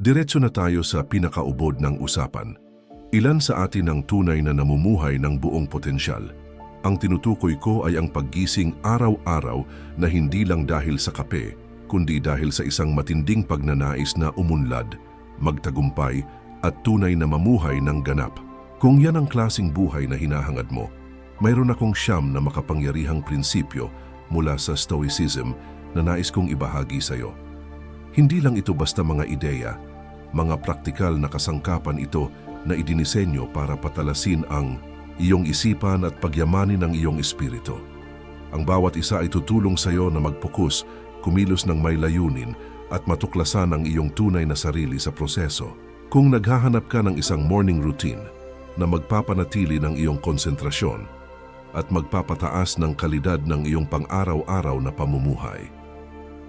Diretso na tayo sa pinakaubod ng usapan. Ilan sa atin ang tunay na namumuhay ng buong potensyal? Ang tinutukoy ko ay ang paggising araw-araw na hindi lang dahil sa kape, kundi dahil sa isang matinding pagnanais na umunlad, magtagumpay at tunay na mamuhay ng ganap. Kung yan ang klasing buhay na hinahangad mo, mayroon akong siyam na makapangyarihang prinsipyo mula sa Stoicism na nais kong ibahagi sa iyo. Hindi lang ito basta mga ideya, mga praktikal na kasangkapan ito na idinisenyo para patalasin ang iyong isipan at pagyamanin ang iyong espiritu. Ang bawat isa ay tutulong sa iyo na magpokus, kumilos ng may layunin at matuklasan ang iyong tunay na sarili sa proseso. Kung naghahanap ka ng isang morning routine na magpapanatili ng iyong konsentrasyon at magpapataas ng kalidad ng iyong pang-araw-araw na pamumuhay,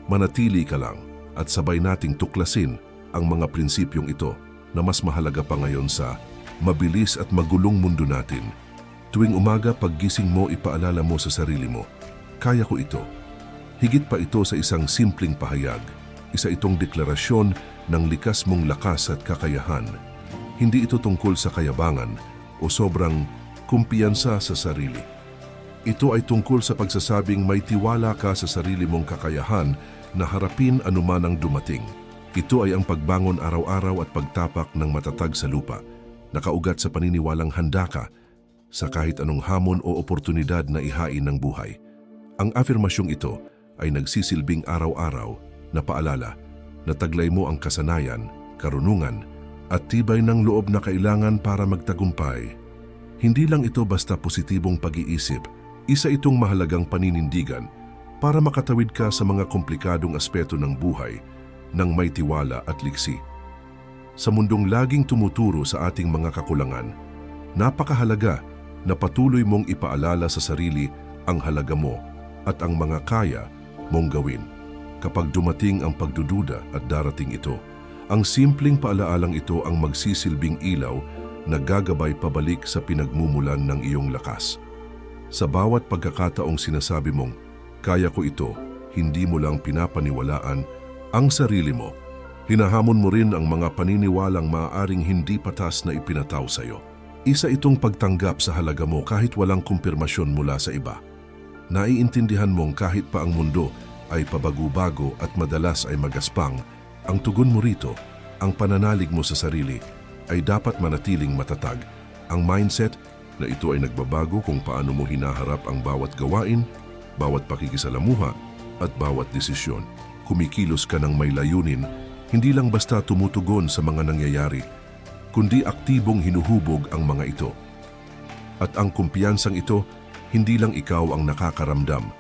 manatili ka lang at sabay nating tuklasin ang mga prinsipyong ito na mas mahalaga pa ngayon sa mabilis at magulong mundo natin. Tuwing umaga paggising mo ipaalala mo sa sarili mo, kaya ko ito. Higit pa ito sa isang simpleng pahayag, isa itong deklarasyon ng likas mong lakas at kakayahan. Hindi ito tungkol sa kayabangan o sobrang kumpiyansa sa sarili. Ito ay tungkol sa pagsasabing may tiwala ka sa sarili mong kakayahan na harapin anuman ang dumating. Ito ay ang pagbangon araw-araw at pagtapak ng matatag sa lupa, nakaugat sa paniniwalang handa ka sa kahit anong hamon o oportunidad na ihain ng buhay. Ang afirmasyong ito ay nagsisilbing araw-araw na paalala na taglay mo ang kasanayan, karunungan at tibay ng loob na kailangan para magtagumpay. Hindi lang ito basta positibong pag-iisip, isa itong mahalagang paninindigan para makatawid ka sa mga komplikadong aspeto ng buhay ng may tiwala at liksi. Sa mundong laging tumuturo sa ating mga kakulangan, napakahalaga na patuloy mong ipaalala sa sarili ang halaga mo at ang mga kaya mong gawin. Kapag dumating ang pagdududa at darating ito, ang simpleng paalaalang ito ang magsisilbing ilaw na gagabay pabalik sa pinagmumulan ng iyong lakas. Sa bawat pagkakataong sinasabi mong, kaya ko ito, hindi mo lang pinapaniwalaan ang sarili mo. Hinahamon mo rin ang mga paniniwalang maaaring hindi patas na ipinataw sa iyo. Isa itong pagtanggap sa halaga mo kahit walang kumpirmasyon mula sa iba. Naiintindihan mong kahit pa ang mundo ay pabago-bago at madalas ay magaspang, ang tugon mo rito, ang pananalig mo sa sarili, ay dapat manatiling matatag. Ang mindset na ito ay nagbabago kung paano mo hinaharap ang bawat gawain, bawat pakikisalamuha, at bawat desisyon. Kumikilos ka ng may layunin, hindi lang basta tumutugon sa mga nangyayari, kundi aktibong hinuhubog ang mga ito. At ang kumpiyansang ito, hindi lang ikaw ang nakakaramdam,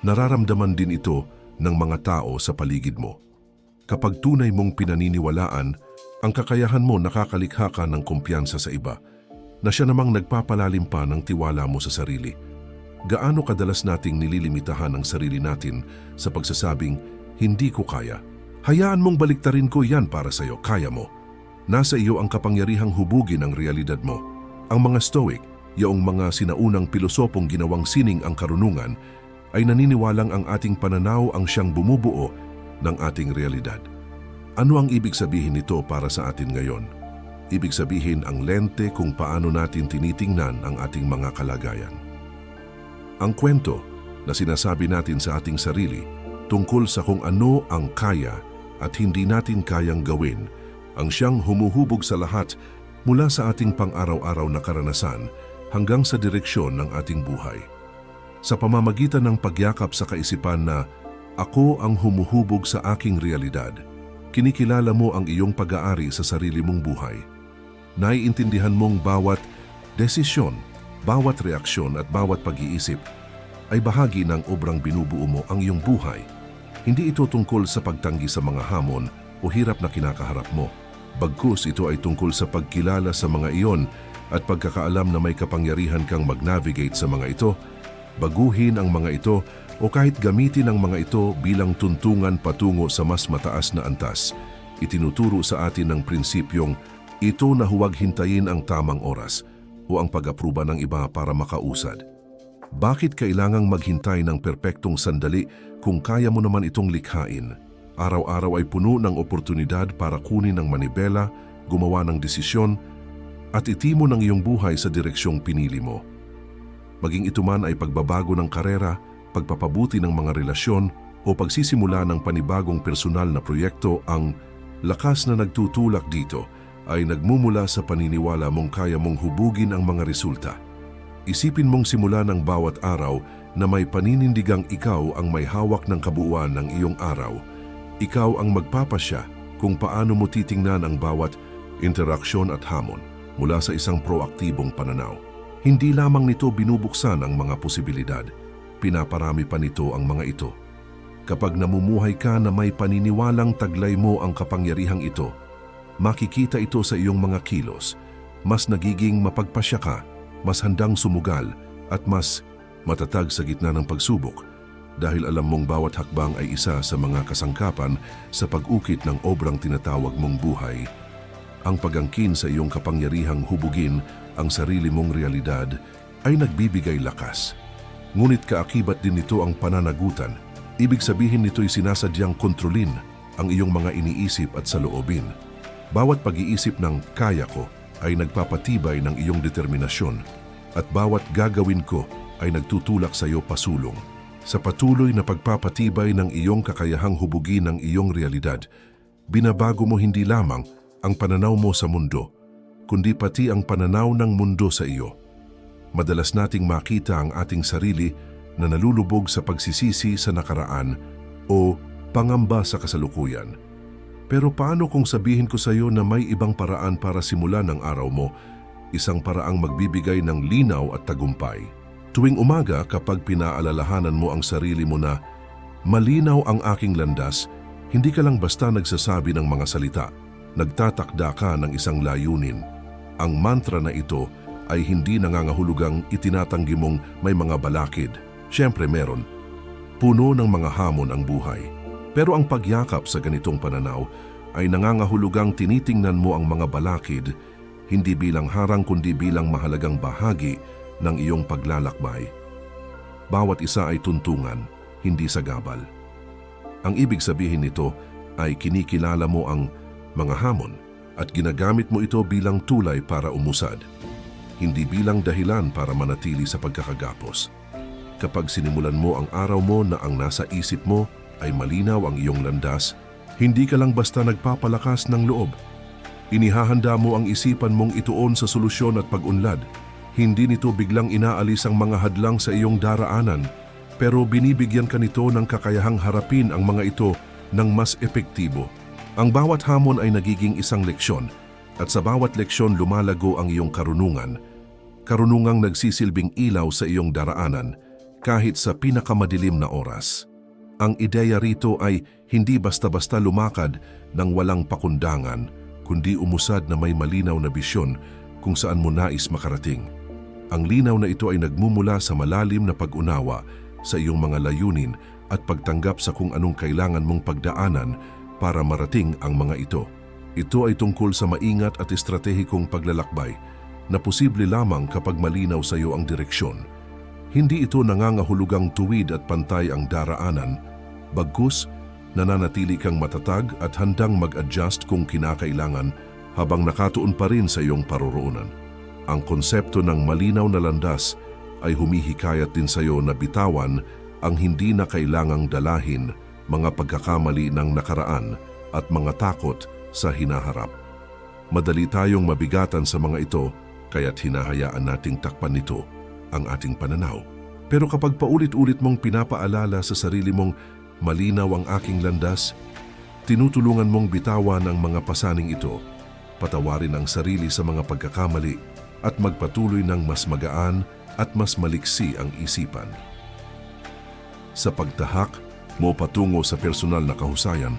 nararamdaman din ito ng mga tao sa paligid mo. Kapag tunay mong pinaniniwalaan, ang kakayahan mo nakakalikha ka ng kumpiyansa sa iba, na siya namang nagpapalalim pa ng tiwala mo sa sarili. Gaano kadalas nating nililimitahan ang sarili natin sa pagsasabing, hindi ko kaya. Hayaan mong baliktarin ko yan para sa iyo, kaya mo. Nasa iyo ang kapangyarihang hubugin ang realidad mo. Ang mga Stoic, yaong mga sinaunang pilosopong ginawang sining ang karunungan, ay naniniwalang ang ating pananaw ang siyang bumubuo ng ating realidad. Ano ang ibig sabihin nito para sa atin ngayon? Ibig sabihin ang lente kung paano natin tinitingnan ang ating mga kalagayan. Ang kwento na sinasabi natin sa ating sarili tungkol sa kung ano ang kaya at hindi natin kayang gawin ang siyang humuhubog sa lahat mula sa ating pang-araw-araw na karanasan hanggang sa direksyon ng ating buhay. Sa pamamagitan ng pagyakap sa kaisipan na ako ang humuhubog sa aking realidad, kinikilala mo ang iyong pag-aari sa sarili mong buhay. Naiintindihan mong bawat desisyon, bawat reaksyon at bawat pag-iisip ay bahagi ng obrang binubuo mo ang iyong buhay. Hindi ito tungkol sa pagtanggi sa mga hamon o hirap na kinakaharap mo. Bagkus ito ay tungkol sa pagkilala sa mga iyon at pagkakaalam na may kapangyarihan kang mag-navigate sa mga ito, baguhin ang mga ito o kahit gamitin ang mga ito bilang tuntungan patungo sa mas mataas na antas. Itinuturo sa atin ng prinsipyong ito na huwag hintayin ang tamang oras o ang pag-apruba ng iba para makausad. Bakit kailangang maghintay ng perpektong sandali kung kaya mo naman itong likhain? Araw-araw ay puno ng oportunidad para kunin ang manibela, gumawa ng desisyon, at itimo ng iyong buhay sa direksyong pinili mo. Maging ito man ay pagbabago ng karera, pagpapabuti ng mga relasyon, o pagsisimula ng panibagong personal na proyekto, ang lakas na nagtutulak dito ay nagmumula sa paniniwala mong kaya mong hubugin ang mga resulta. Isipin mong simula ng bawat araw na may paninindigang ikaw ang may hawak ng kabuuan ng iyong araw. Ikaw ang magpapasya kung paano mo titingnan ang bawat interaksyon at hamon mula sa isang proaktibong pananaw. Hindi lamang nito binubuksan ang mga posibilidad, pinaparami pa nito ang mga ito. Kapag namumuhay ka na may paniniwalang taglay mo ang kapangyarihang ito, makikita ito sa iyong mga kilos, mas nagiging mapagpasya ka, mas handang sumugal, at mas matatag sa gitna ng pagsubok dahil alam mong bawat hakbang ay isa sa mga kasangkapan sa pag-ukit ng obrang tinatawag mong buhay. Ang pagangkin sa iyong kapangyarihang hubugin ang sarili mong realidad ay nagbibigay lakas. Ngunit kaakibat din nito ang pananagutan. Ibig sabihin nito'y sinasadyang kontrolin ang iyong mga iniisip at saloobin. Bawat pag-iisip ng kaya ko ay nagpapatibay ng iyong determinasyon at bawat gagawin ko ay nagtutulak sa iyo pasulong. Sa patuloy na pagpapatibay ng iyong kakayahang hubugin ang iyong realidad, binabago mo hindi lamang ang pananaw mo sa mundo, kundi pati ang pananaw ng mundo sa iyo. Madalas nating makita ang ating sarili na nalulubog sa pagsisisi sa nakaraan o pangamba sa kasalukuyan. Pero paano kung sabihin ko sa iyo na may ibang paraan para simulan ang araw mo, isang paraang magbibigay ng linaw at tagumpay? Tuwing umaga kapag pinaalalahanan mo ang sarili mo na malinaw ang aking landas, hindi ka lang basta nagsasabi ng mga salita, nagtatakda ka ng isang layunin. Ang mantra na ito ay hindi nangangahulugang itinatanggi mong may mga balakid. Siyempre meron. Puno ng mga hamon ang buhay. Pero ang pagyakap sa ganitong pananaw ay nangangahulugang tinitingnan mo ang mga balakid hindi bilang harang kundi bilang mahalagang bahagi ng iyong paglalakbay. Bawat isa ay tuntungan, hindi sagabal. Ang ibig sabihin nito ay kinikilala mo ang mga hamon at ginagamit mo ito bilang tulay para umusad, hindi bilang dahilan para manatili sa pagkakagapos. Kapag sinimulan mo ang araw mo na ang nasa isip mo ay malinaw ang iyong landas, hindi ka lang basta nagpapalakas ng loob. Inihahanda mo ang isipan mong ituon sa solusyon at pag-unlad. Hindi nito biglang inaalis ang mga hadlang sa iyong daraanan, pero binibigyan ka nito ng kakayahang harapin ang mga ito ng mas epektibo. Ang bawat hamon ay nagiging isang leksyon, at sa bawat leksyon lumalago ang iyong karunungan. Karunungang nagsisilbing ilaw sa iyong daraanan, kahit sa pinakamadilim na oras. Ang ideya rito ay hindi basta-basta lumakad ng walang pakundangan, kundi umusad na may malinaw na bisyon kung saan mo nais makarating. Ang linaw na ito ay nagmumula sa malalim na pag-unawa sa iyong mga layunin at pagtanggap sa kung anong kailangan mong pagdaanan para marating ang mga ito. Ito ay tungkol sa maingat at estratehikong paglalakbay na posible lamang kapag malinaw sa iyo ang direksyon. Hindi ito nangangahulugang tuwid at pantay ang daraanan, bagkus nananatili kang matatag at handang mag-adjust kung kinakailangan habang nakatuon pa rin sa iyong paroroonan. Ang konsepto ng malinaw na landas ay humihikayat din sa iyo na bitawan ang hindi na kailangang dalahin mga pagkakamali ng nakaraan at mga takot sa hinaharap. Madali tayong mabigatan sa mga ito kaya't hinahayaan nating takpan nito ang ating pananaw. Pero kapag paulit-ulit mong pinapaalala sa sarili mong malinaw ang aking landas, tinutulungan mong bitawan ang mga pasaning ito, patawarin ang sarili sa mga pagkakamali at magpatuloy ng mas magaan at mas maliksi ang isipan. Sa pagtahak mo patungo sa personal na kahusayan,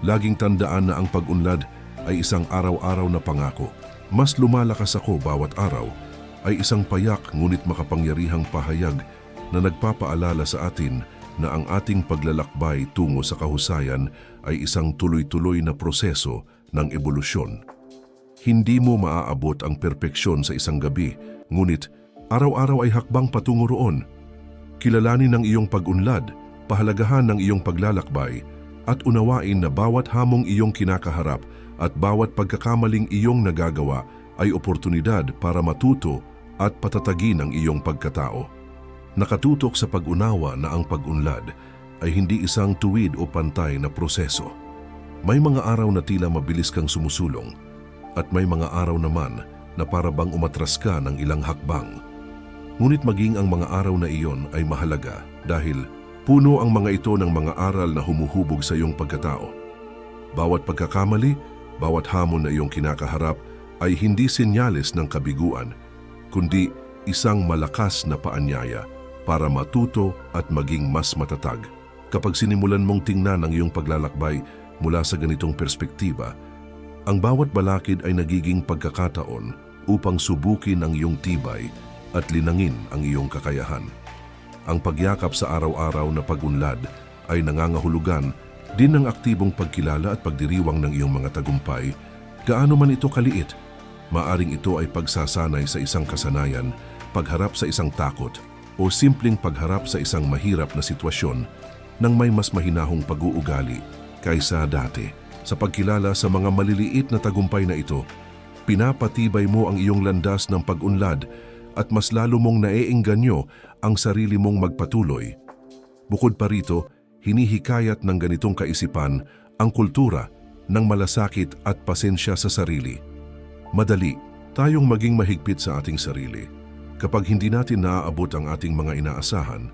laging tandaan na ang pag-unlad ay isang araw-araw na pangako. Mas lumalakas ako bawat araw ay isang payak ngunit makapangyarihang pahayag na nagpapaalala sa atin na ang ating paglalakbay tungo sa kahusayan ay isang tuloy-tuloy na proseso ng ebolusyon. Hindi mo maaabot ang perpeksyon sa isang gabi, ngunit araw-araw ay hakbang patungo roon. Kilalanin ang iyong pag-unlad, pahalagahan ng iyong paglalakbay, at unawain na bawat hamong iyong kinakaharap at bawat pagkakamaling iyong nagagawa ay oportunidad para matuto at patatagin ang iyong pagkatao. Nakatutok sa pag-unawa na ang pag-unlad ay hindi isang tuwid o pantay na proseso. May mga araw na tila mabilis kang sumusulong at may mga araw naman na para bang umatras ka ng ilang hakbang. Ngunit maging ang mga araw na iyon ay mahalaga dahil puno ang mga ito ng mga aral na humuhubog sa iyong pagkatao. Bawat pagkakamali, bawat hamon na iyong kinakaharap ay hindi senyales ng kabiguan, kundi isang malakas na paanyaya para matuto at maging mas matatag. Kapag sinimulan mong tingnan ang iyong paglalakbay mula sa ganitong perspektiba, ang bawat balakid ay nagiging pagkakataon upang subukin ang iyong tibay at linangin ang iyong kakayahan. Ang pagyakap sa araw-araw na pagunlad ay nangangahulugan din ng aktibong pagkilala at pagdiriwang ng iyong mga tagumpay. Gaano man ito kaliit, maaring ito ay pagsasanay sa isang kasanayan, pagharap sa isang takot, o simpleng pagharap sa isang mahirap na sitwasyon ng may mas mahinahong pag-uugali kaysa dati. Sa pagkilala sa mga maliliit na tagumpay na ito, pinapatibay mo ang iyong landas ng pag-unlad at mas lalo mong naiengganyo ang sarili mong magpatuloy. Bukod pa rito, hinihikayat ng ganitong kaisipan ang kultura ng malasakit at pasensya sa sarili. Madali, tayong maging mahigpit sa ating sarili kapag hindi natin naaabot ang ating mga inaasahan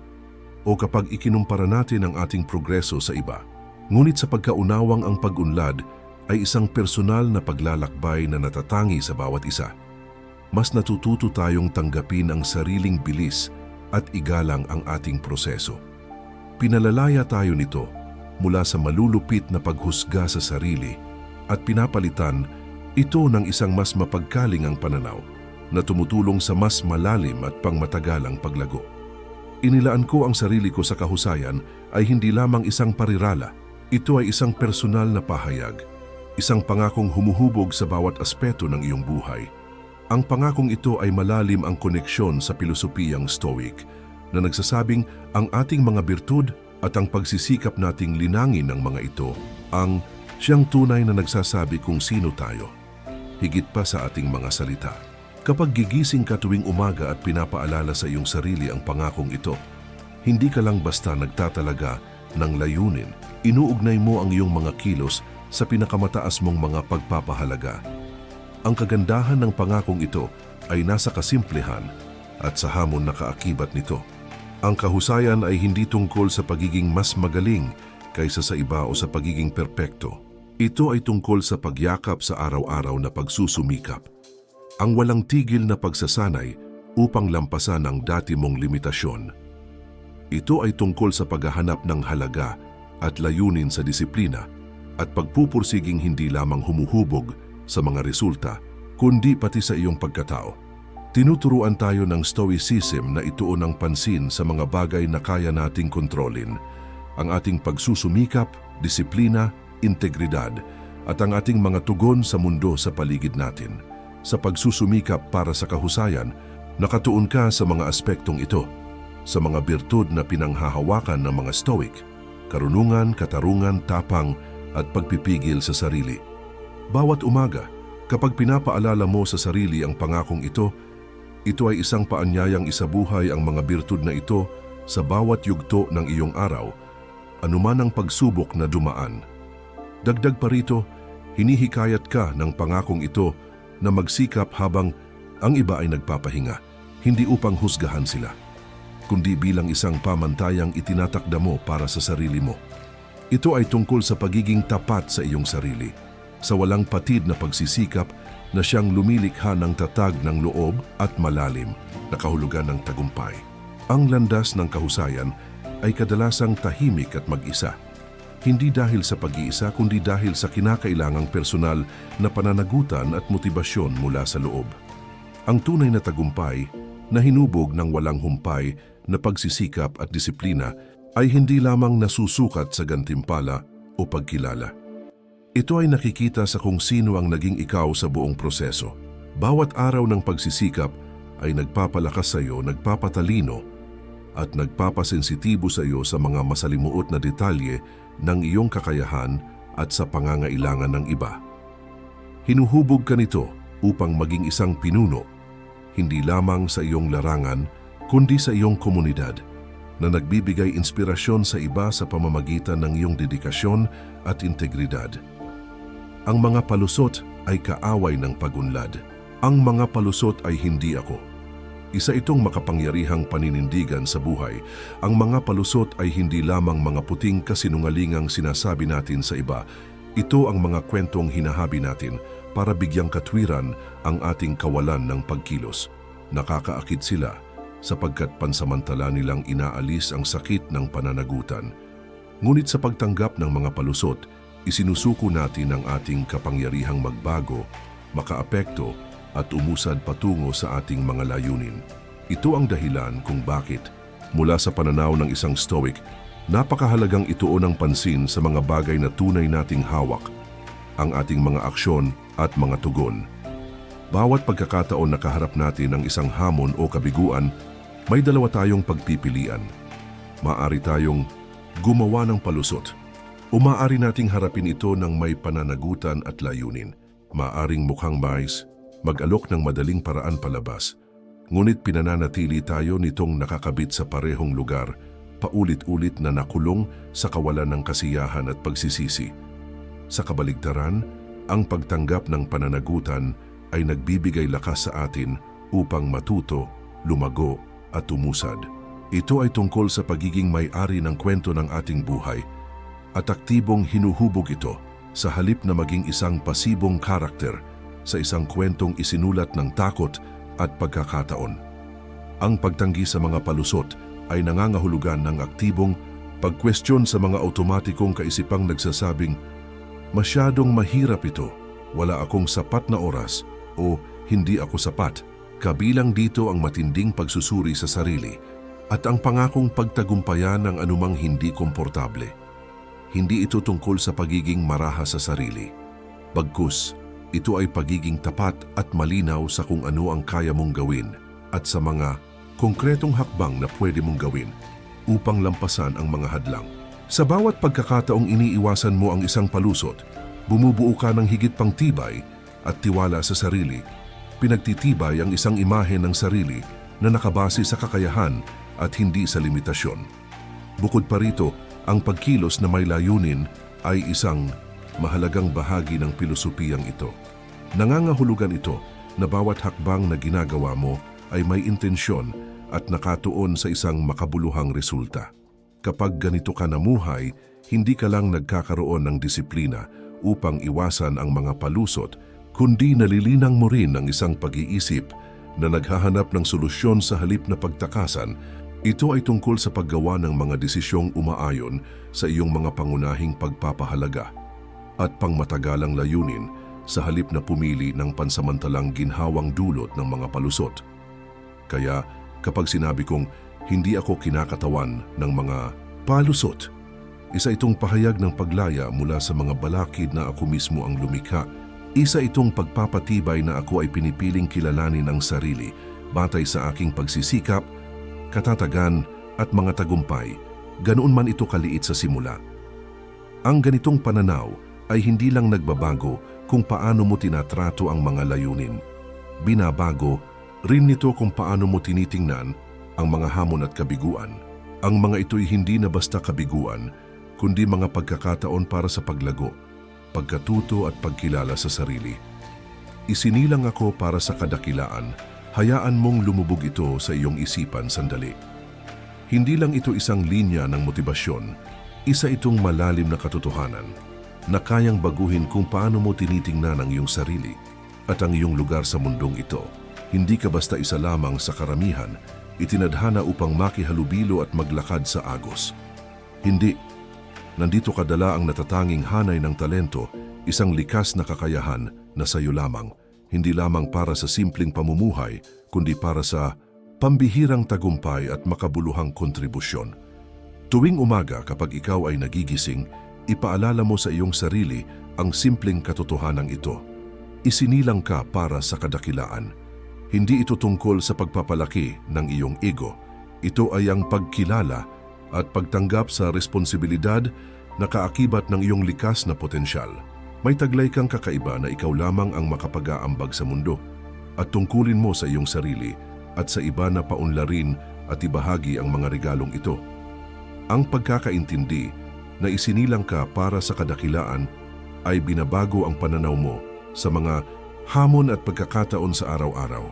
o kapag ikinumpara natin ang ating progreso sa iba. Ngunit sa pagkaunawang ang pag-unlad ay isang personal na paglalakbay na natatangi sa bawat isa. Mas natututo tayong tanggapin ang sariling bilis at igalang ang ating proseso. Pinalalaya tayo nito mula sa malulupit na paghusga sa sarili at pinapalitan ito ng isang mas mapagkalingang pananaw na tumutulong sa mas malalim at pangmatagalang paglago. Inilaan ko ang sarili ko sa kahusayan ay hindi lamang isang parirala, ito ay isang personal na pahayag, isang pangakong humuhubog sa bawat aspeto ng iyong buhay. Ang pangakong ito ay malalim ang koneksyon sa pilosopiyang Stoic na nagsasabing ang ating mga birtud at ang pagsisikap nating linangin ng mga ito ang siyang tunay na nagsasabi kung sino tayo, higit pa sa ating mga salita. Kapag gigising ka tuwing umaga at pinapaalala sa iyong sarili ang pangakong ito, hindi ka lang basta nagtatalaga ng layunin, inuugnay mo ang iyong mga kilos sa pinakamataas mong mga pagpapahalaga. Ang kagandahan ng pangakong ito ay nasa kasimplehan at sa hamon na kaakibat nito. Ang kahusayan ay hindi tungkol sa pagiging mas magaling kaysa sa iba o sa pagiging perpekto. Ito ay tungkol sa pagyakap sa araw-araw na pagsusumikap ang walang tigil na pagsasanay upang lampasan ang dati mong limitasyon. Ito ay tungkol sa paghahanap ng halaga at layunin sa disiplina at pagpupursiging hindi lamang humuhubog sa mga resulta, kundi pati sa iyong pagkatao. Tinuturuan tayo ng Stoicism na ituon ang pansin sa mga bagay na kaya nating kontrolin, ang ating pagsusumikap, disiplina, integridad, at ang ating mga tugon sa mundo sa paligid natin sa pagsusumikap para sa kahusayan, nakatuon ka sa mga aspektong ito, sa mga birtud na pinanghahawakan ng mga stoic, karunungan, katarungan, tapang at pagpipigil sa sarili. Bawat umaga, kapag pinapaalala mo sa sarili ang pangakong ito, ito ay isang paanyayang isabuhay ang mga birtud na ito sa bawat yugto ng iyong araw, anuman ang pagsubok na dumaan. Dagdag pa rito, hinihikayat ka ng pangakong ito na magsikap habang ang iba ay nagpapahinga, hindi upang husgahan sila, kundi bilang isang pamantayang itinatakda mo para sa sarili mo. Ito ay tungkol sa pagiging tapat sa iyong sarili, sa walang patid na pagsisikap na siyang lumilikha ng tatag ng loob at malalim na kahulugan ng tagumpay. Ang landas ng kahusayan ay kadalasang tahimik at mag-isa hindi dahil sa pag-iisa kundi dahil sa kinakailangang personal na pananagutan at motibasyon mula sa loob. Ang tunay na tagumpay na hinubog ng walang humpay na pagsisikap at disiplina ay hindi lamang nasusukat sa gantimpala o pagkilala. Ito ay nakikita sa kung sino ang naging ikaw sa buong proseso. Bawat araw ng pagsisikap ay nagpapalakas sa iyo, nagpapatalino at nagpapasensitibo sa iyo sa mga masalimuot na detalye ng iyong kakayahan at sa pangangailangan ng iba. Hinuhubog ka nito upang maging isang pinuno, hindi lamang sa iyong larangan, kundi sa iyong komunidad, na nagbibigay inspirasyon sa iba sa pamamagitan ng iyong dedikasyon at integridad. Ang mga palusot ay kaaway ng pagunlad. Ang mga palusot ay hindi ako. Isa itong makapangyarihang paninindigan sa buhay. Ang mga palusot ay hindi lamang mga puting kasinungalingang sinasabi natin sa iba. Ito ang mga kwentong hinahabi natin para bigyang katwiran ang ating kawalan ng pagkilos. Nakakaakit sila sapagkat pansamantala nilang inaalis ang sakit ng pananagutan. Ngunit sa pagtanggap ng mga palusot, isinusuko natin ang ating kapangyarihang magbago, makaapekto at umusad patungo sa ating mga layunin. Ito ang dahilan kung bakit, mula sa pananaw ng isang stoic, napakahalagang ituon ng pansin sa mga bagay na tunay nating hawak, ang ating mga aksyon at mga tugon. Bawat pagkakataon na kaharap natin ng isang hamon o kabiguan, may dalawa tayong pagpipilian. Maari tayong gumawa ng palusot o maaari nating harapin ito ng may pananagutan at layunin. Maaring mukhang mais, mag-alok ng madaling paraan palabas. Ngunit pinananatili tayo nitong nakakabit sa parehong lugar, paulit-ulit na nakulong sa kawalan ng kasiyahan at pagsisisi. Sa kabaligtaran, ang pagtanggap ng pananagutan ay nagbibigay lakas sa atin upang matuto, lumago at umusad. Ito ay tungkol sa pagiging may-ari ng kwento ng ating buhay at aktibong hinuhubog ito sa halip na maging isang pasibong karakter sa isang kwentong isinulat ng takot at pagkakataon. Ang pagtanggi sa mga palusot ay nangangahulugan ng aktibong pagkwestiyon sa mga automatikong kaisipang nagsasabing, Masyadong mahirap ito, wala akong sapat na oras o hindi ako sapat. Kabilang dito ang matinding pagsusuri sa sarili at ang pangakong pagtagumpayan ng anumang hindi komportable. Hindi ito tungkol sa pagiging maraha sa sarili. Bagkus, ito ay pagiging tapat at malinaw sa kung ano ang kaya mong gawin at sa mga konkretong hakbang na pwede mong gawin upang lampasan ang mga hadlang. Sa bawat pagkakataong iniiwasan mo ang isang palusot, bumubuo ka ng higit pang tibay at tiwala sa sarili. Pinagtitibay ang isang imahe ng sarili na nakabase sa kakayahan at hindi sa limitasyon. Bukod pa rito, ang pagkilos na may layunin ay isang mahalagang bahagi ng pilosopiyang ito. Nangangahulugan ito na bawat hakbang na ginagawa mo ay may intensyon at nakatuon sa isang makabuluhang resulta. Kapag ganito ka namuhay, hindi ka lang nagkakaroon ng disiplina upang iwasan ang mga palusot, kundi nalilinang mo rin ang isang pag-iisip na naghahanap ng solusyon sa halip na pagtakasan. Ito ay tungkol sa paggawa ng mga desisyong umaayon sa iyong mga pangunahing pagpapahalaga at pangmatagalang layunin sa halip na pumili ng pansamantalang ginhawang dulot ng mga palusot. Kaya kapag sinabi kong hindi ako kinakatawan ng mga palusot, isa itong pahayag ng paglaya mula sa mga balakid na ako mismo ang lumikha. Isa itong pagpapatibay na ako ay pinipiling kilalanin ang sarili batay sa aking pagsisikap, katatagan at mga tagumpay, ganoon man ito kaliit sa simula. Ang ganitong pananaw ay hindi lang nagbabago kung paano mo tinatrato ang mga layunin. Binabago rin nito kung paano mo tinitingnan ang mga hamon at kabiguan. Ang mga ito'y hindi na basta kabiguan, kundi mga pagkakataon para sa paglago, pagkatuto at pagkilala sa sarili. Isinilang ako para sa kadakilaan, hayaan mong lumubog ito sa iyong isipan sandali. Hindi lang ito isang linya ng motibasyon, isa itong malalim na katotohanan na kayang baguhin kung paano mo tinitingnan ang iyong sarili at ang iyong lugar sa mundong ito. Hindi ka basta isa lamang sa karamihan, itinadhana upang makihalubilo at maglakad sa agos. Hindi. Nandito kadala ang natatanging hanay ng talento, isang likas na kakayahan na sa iyo lamang, hindi lamang para sa simpleng pamumuhay, kundi para sa pambihirang tagumpay at makabuluhang kontribusyon. Tuwing umaga kapag ikaw ay nagigising, ipaalala mo sa iyong sarili ang simpleng katotohanan ito. Isinilang ka para sa kadakilaan. Hindi ito tungkol sa pagpapalaki ng iyong ego. Ito ay ang pagkilala at pagtanggap sa responsibilidad nakaakibat ng iyong likas na potensyal. May taglay kang kakaiba na ikaw lamang ang makapag-aambag sa mundo at tungkulin mo sa iyong sarili at sa iba na paunlarin at ibahagi ang mga regalong ito. Ang pagkakaintindi na isinilang ka para sa kadakilaan ay binabago ang pananaw mo sa mga hamon at pagkakataon sa araw-araw.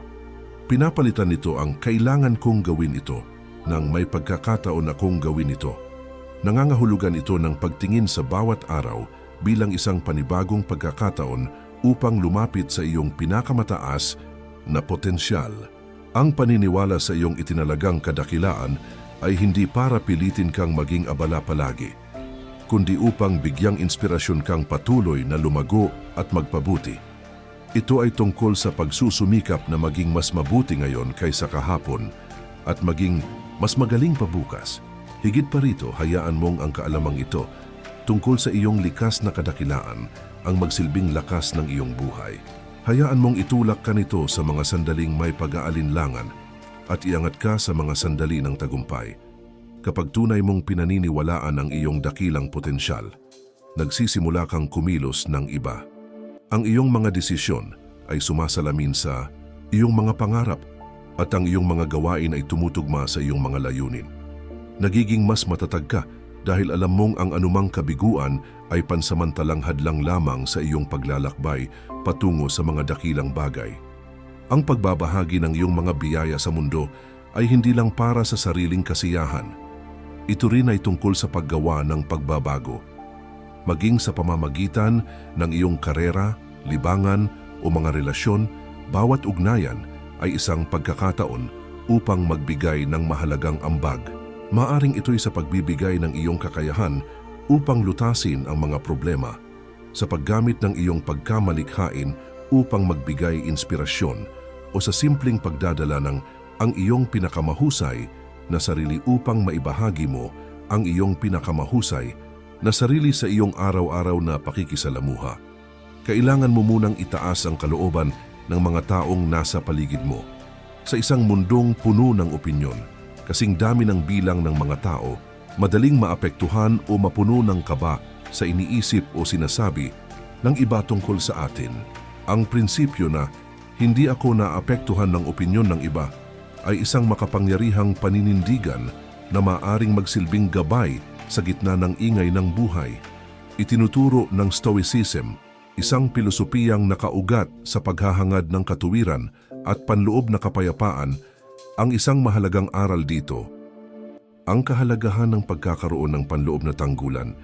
Pinapalitan nito ang kailangan kong gawin ito nang may pagkakataon akong gawin ito. Nangangahulugan ito ng pagtingin sa bawat araw bilang isang panibagong pagkakataon upang lumapit sa iyong pinakamataas na potensyal. Ang paniniwala sa iyong itinalagang kadakilaan ay hindi para pilitin kang maging abala palagi, kundi upang bigyang inspirasyon kang patuloy na lumago at magpabuti. Ito ay tungkol sa pagsusumikap na maging mas mabuti ngayon kaysa kahapon at maging mas magaling pa bukas. Higit pa rito, hayaan mong ang kaalamang ito tungkol sa iyong likas na kadakilaan ang magsilbing lakas ng iyong buhay. Hayaan mong itulak ka nito sa mga sandaling may pag-aalinlangan at iangat ka sa mga sandali ng tagumpay. Kapag tunay mong pinaniniwalaan ang iyong dakilang potensyal, nagsisimula kang kumilos ng iba. Ang iyong mga desisyon ay sumasalamin sa iyong mga pangarap at ang iyong mga gawain ay tumutugma sa iyong mga layunin. Nagiging mas matatag ka dahil alam mong ang anumang kabiguan ay pansamantalang hadlang lamang sa iyong paglalakbay patungo sa mga dakilang bagay. Ang pagbabahagi ng iyong mga biyaya sa mundo ay hindi lang para sa sariling kasiyahan. Ito rin ay tungkol sa paggawa ng pagbabago. Maging sa pamamagitan ng iyong karera, libangan o mga relasyon, bawat ugnayan ay isang pagkakataon upang magbigay ng mahalagang ambag. Maaring ito'y sa pagbibigay ng iyong kakayahan upang lutasin ang mga problema, sa paggamit ng iyong pagkamalikhain upang magbigay inspirasyon o sa simpleng pagdadala ng ang iyong pinakamahusay na sarili upang maibahagi mo ang iyong pinakamahusay na sarili sa iyong araw-araw na pakikisalamuha. Kailangan mo munang itaas ang kalooban ng mga taong nasa paligid mo. Sa isang mundong puno ng opinyon, kasing dami ng bilang ng mga tao, madaling maapektuhan o mapuno ng kaba sa iniisip o sinasabi ng iba tungkol sa atin. Ang prinsipyo na hindi ako naapektuhan ng opinyon ng iba ay isang makapangyarihang paninindigan na maaring magsilbing gabay sa gitna ng ingay ng buhay. Itinuturo ng Stoicism, isang pilosopiyang nakaugat sa paghahangad ng katuwiran at panloob na kapayapaan ang isang mahalagang aral dito, ang kahalagahan ng pagkakaroon ng panloob na tanggulan,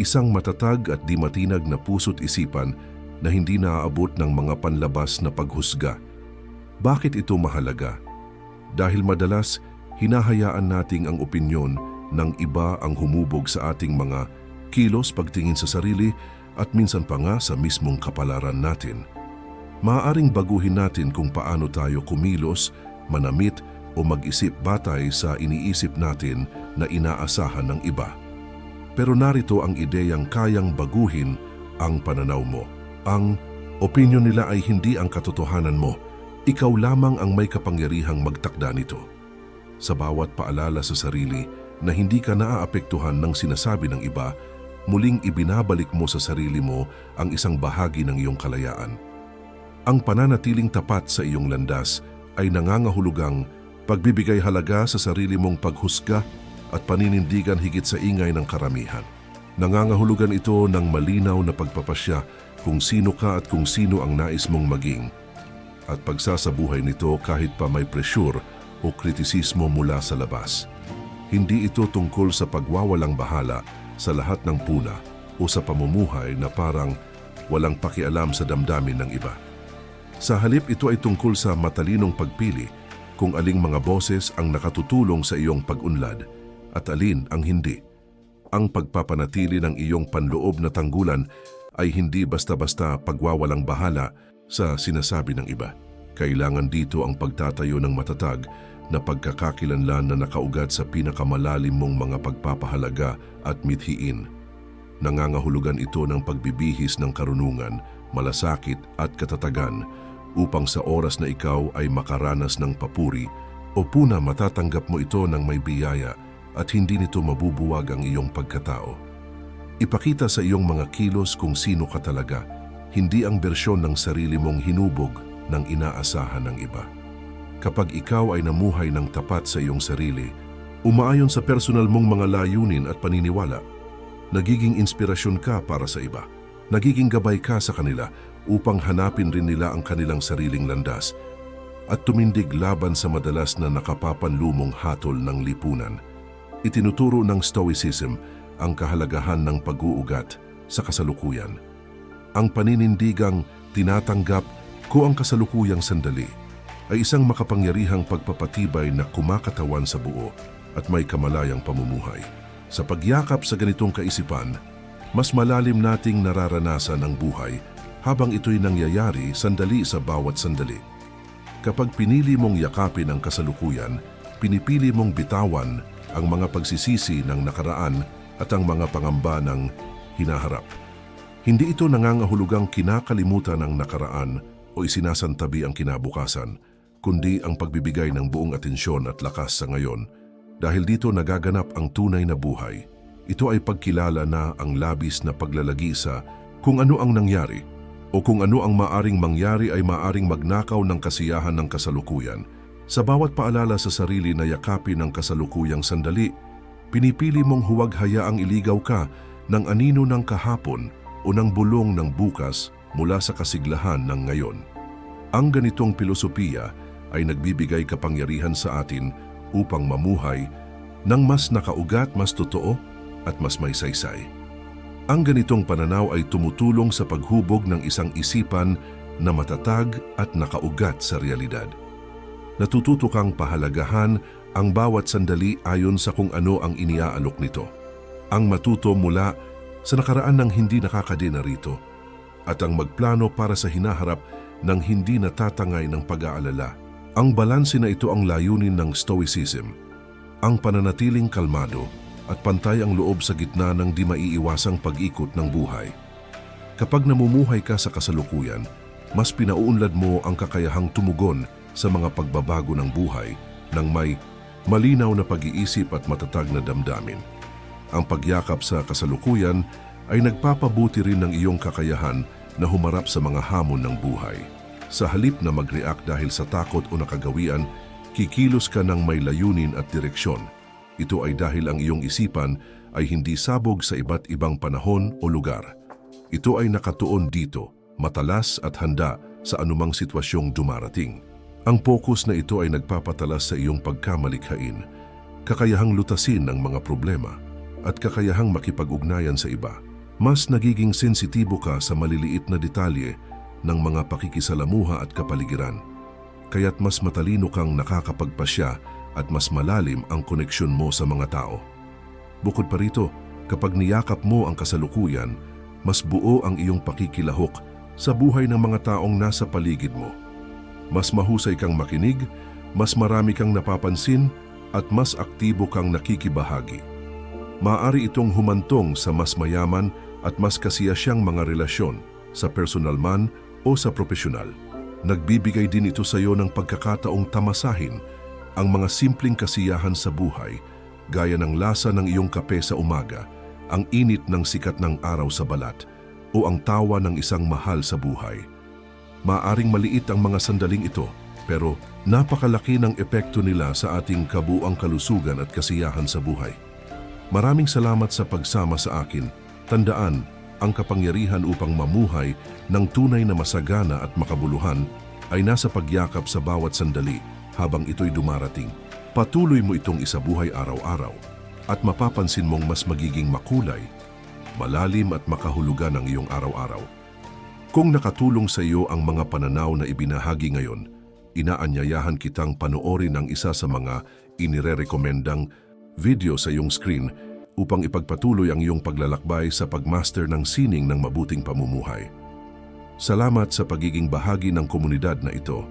isang matatag at di matinag na puso't isipan na hindi naaabot ng mga panlabas na paghusga. Bakit ito mahalaga? Dahil madalas, hinahayaan nating ang opinyon ng iba ang humubog sa ating mga kilos pagtingin sa sarili at minsan pa nga sa mismong kapalaran natin. Maaaring baguhin natin kung paano tayo kumilos, manamit o mag-isip batay sa iniisip natin na inaasahan ng iba. Pero narito ang ideyang kayang baguhin ang pananaw mo. Ang opinion nila ay hindi ang katotohanan mo. Ikaw lamang ang may kapangyarihang magtakda nito. Sa bawat paalala sa sarili na hindi ka naaapektuhan ng sinasabi ng iba, muling ibinabalik mo sa sarili mo ang isang bahagi ng iyong kalayaan. Ang pananatiling tapat sa iyong landas ay nangangahulugang pagbibigay halaga sa sarili mong paghusga at paninindigan higit sa ingay ng karamihan. Nangangahulugan ito ng malinaw na pagpapasya kung sino ka at kung sino ang nais mong maging at pagsasabuhay nito kahit pa may presyur o kritisismo mula sa labas. Hindi ito tungkol sa pagwawalang bahala sa lahat ng puna o sa pamumuhay na parang walang pakialam sa damdamin ng iba. Sa halip ito ay tungkol sa matalinong pagpili kung aling mga boses ang nakatutulong sa iyong pag-unlad at alin ang hindi. Ang pagpapanatili ng iyong panloob na tanggulan ay hindi basta-basta pagwawalang bahala sa sinasabi ng iba. Kailangan dito ang pagtatayo ng matatag na pagkakakilanlan na nakaugat sa pinakamalalim mong mga pagpapahalaga at mithiin. Nangangahulugan ito ng pagbibihis ng karunungan, malasakit at katatagan upang sa oras na ikaw ay makaranas ng papuri o puna matatanggap mo ito ng may biyaya at hindi nito mabubuwag ang iyong pagkatao. Ipakita sa iyong mga kilos kung sino ka talaga, hindi ang bersyon ng sarili mong hinubog ng inaasahan ng iba. Kapag ikaw ay namuhay ng tapat sa iyong sarili, umaayon sa personal mong mga layunin at paniniwala, nagiging inspirasyon ka para sa iba. Nagiging gabay ka sa kanila upang hanapin rin nila ang kanilang sariling landas at tumindig laban sa madalas na nakapapanlumong hatol ng lipunan. Itinuturo ng Stoicism ang kahalagahan ng pag-uugat sa kasalukuyan. Ang paninindigang tinatanggap ko ang kasalukuyang sandali ay isang makapangyarihang pagpapatibay na kumakatawan sa buo at may kamalayang pamumuhay. Sa pagyakap sa ganitong kaisipan, mas malalim nating nararanasan ang buhay habang ito'y nangyayari sandali sa bawat sandali. Kapag pinili mong yakapin ang kasalukuyan, pinipili mong bitawan ang mga pagsisisi ng nakaraan at ang mga pangamba ng hinaharap. Hindi ito nangangahulugang kinakalimutan ang nakaraan o isinasantabi ang kinabukasan, kundi ang pagbibigay ng buong atensyon at lakas sa ngayon. Dahil dito nagaganap ang tunay na buhay. Ito ay pagkilala na ang labis na paglalagi sa kung ano ang nangyari o kung ano ang maaring mangyari ay maaring magnakaw ng kasiyahan ng kasalukuyan. Sa bawat paalala sa sarili na yakapin ang kasalukuyang sandali, pinipili mong huwag hayaang iligaw ka ng anino ng kahapon o ng bulong ng bukas mula sa kasiglahan ng ngayon. Ang ganitong pilosopiya ay nagbibigay kapangyarihan sa atin upang mamuhay ng mas nakaugat, mas totoo at mas may saysay. Ang ganitong pananaw ay tumutulong sa paghubog ng isang isipan na matatag at nakaugat sa realidad. Natututo kang pahalagahan ang bawat sandali ayon sa kung ano ang iniaalok nito. Ang matuto mula sa nakaraan ng hindi nakakadena rito at ang magplano para sa hinaharap ng hindi natatangay ng pag-aalala. Ang balanse na ito ang layunin ng Stoicism, ang pananatiling kalmado at pantay ang loob sa gitna ng di maiiwasang pag-ikot ng buhay. Kapag namumuhay ka sa kasalukuyan, mas pinauunlad mo ang kakayahang tumugon sa mga pagbabago ng buhay ng may malinaw na pag-iisip at matatag na damdamin. Ang pagyakap sa kasalukuyan ay nagpapabuti rin ng iyong kakayahan na humarap sa mga hamon ng buhay. Sa halip na mag-react dahil sa takot o nakagawian, kikilos ka ng may layunin at direksyon. Ito ay dahil ang iyong isipan ay hindi sabog sa iba't ibang panahon o lugar. Ito ay nakatuon dito, matalas at handa sa anumang sitwasyong dumarating. Ang focus na ito ay nagpapatalas sa iyong pagkamalikhain, kakayahang lutasin ang mga problema, at kakayahang makipag-ugnayan sa iba. Mas nagiging sensitibo ka sa maliliit na detalye ng mga pakikisalamuha at kapaligiran. Kaya't mas matalino kang nakakapagpasya at mas malalim ang koneksyon mo sa mga tao. Bukod pa rito, kapag niyakap mo ang kasalukuyan, mas buo ang iyong pakikilahok sa buhay ng mga taong nasa paligid mo. Mas mahusay kang makinig, mas marami kang napapansin, at mas aktibo kang nakikibahagi. Maaari itong humantong sa mas mayaman at mas kasiyasyang mga relasyon sa personal man o sa profesional. Nagbibigay din ito sa iyo ng pagkakataong tamasahin ang mga simpleng kasiyahan sa buhay gaya ng lasa ng iyong kape sa umaga, ang init ng sikat ng araw sa balat, o ang tawa ng isang mahal sa buhay. Maaring maliit ang mga sandaling ito, pero napakalaki ng epekto nila sa ating kabuang kalusugan at kasiyahan sa buhay. Maraming salamat sa pagsama sa akin. Tandaan, ang kapangyarihan upang mamuhay ng tunay na masagana at makabuluhan ay nasa pagyakap sa bawat sandali habang ito'y dumarating. Patuloy mo itong isabuhay araw-araw at mapapansin mong mas magiging makulay, malalim at makahulugan ang iyong araw-araw. Kung nakatulong sa iyo ang mga pananaw na ibinahagi ngayon, inaanyayahan kitang panoorin ang isa sa mga inirerekomendang video sa iyong screen upang ipagpatuloy ang iyong paglalakbay sa pagmaster ng sining ng mabuting pamumuhay. Salamat sa pagiging bahagi ng komunidad na ito.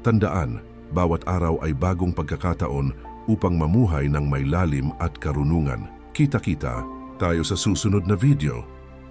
Tandaan, bawat araw ay bagong pagkakataon upang mamuhay ng may lalim at karunungan. Kita-kita tayo sa susunod na video.